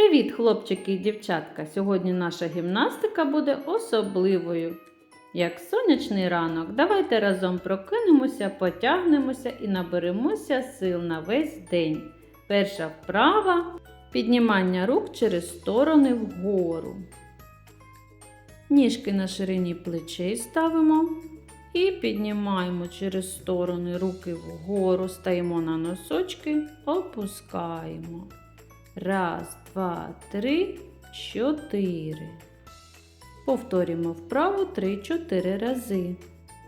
Привіт, хлопчики і дівчатка! Сьогодні наша гімнастика буде особливою. Як сонячний ранок, давайте разом прокинемося, потягнемося і наберемося сил на весь день. Перша вправа піднімання рук через сторони вгору. Ніжки на ширині плечей ставимо і піднімаємо через сторони руки вгору, стаємо на носочки, опускаємо. Раз, два, три, чотири. Повторюємо вправу 3-4 рази.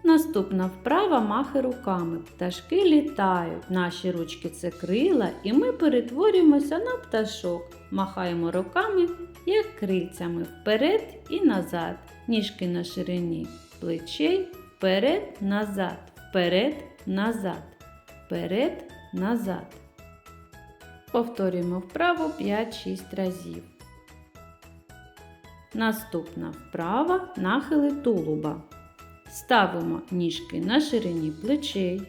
Наступна вправа махи руками. Пташки літають. Наші ручки це крила, і ми перетворюємося на пташок. Махаємо руками, як крильцями вперед і назад. Ніжки на ширині плечей, вперед, назад, вперед, назад, вперед, назад. Повторюємо вправу 5-6 разів. Наступна вправа нахили тулуба. Ставимо ніжки на ширині плечей.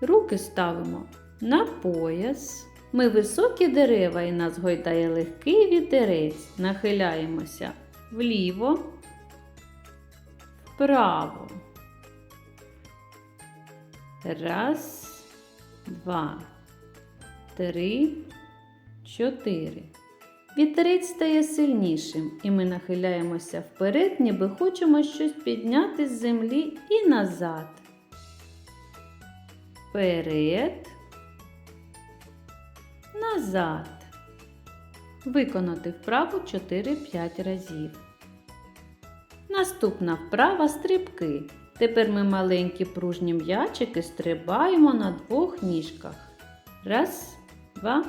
Руки ставимо на пояс. Ми високі дерева і нас гойдає легкий вітерець. Нахиляємося вліво, вправо. Раз, два три, чотири. Вітерець стає сильнішим, і ми нахиляємося вперед, ніби хочемо щось підняти з землі і назад. Вперед, назад. Виконати вправу 4-5 разів. Наступна вправа стрибки. Тепер ми маленькі пружні м'ячики стрибаємо на двох ніжках. Раз, два,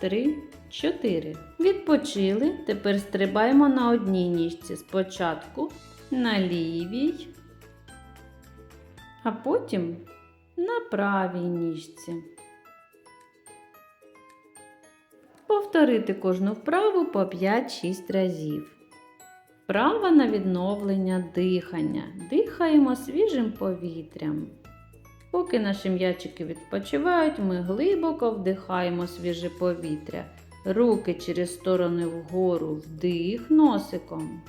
три, чотири. Відпочили. Тепер стрибаємо на одній ніжці спочатку на лівій, а потім на правій ніжці. Повторити кожну вправу по 5-6 разів. Вправа на відновлення дихання. Дихаємо свіжим повітрям. Поки наші м'ячики відпочивають, ми глибоко вдихаємо свіже повітря. Руки через сторони вгору вдих носиком.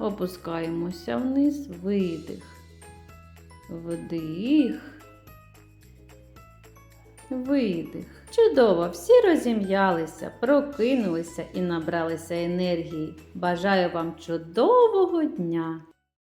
Опускаємося вниз, видих. Вдих. Видих. Чудово! Всі розім'ялися, прокинулися і набралися енергії. Бажаю вам чудового дня!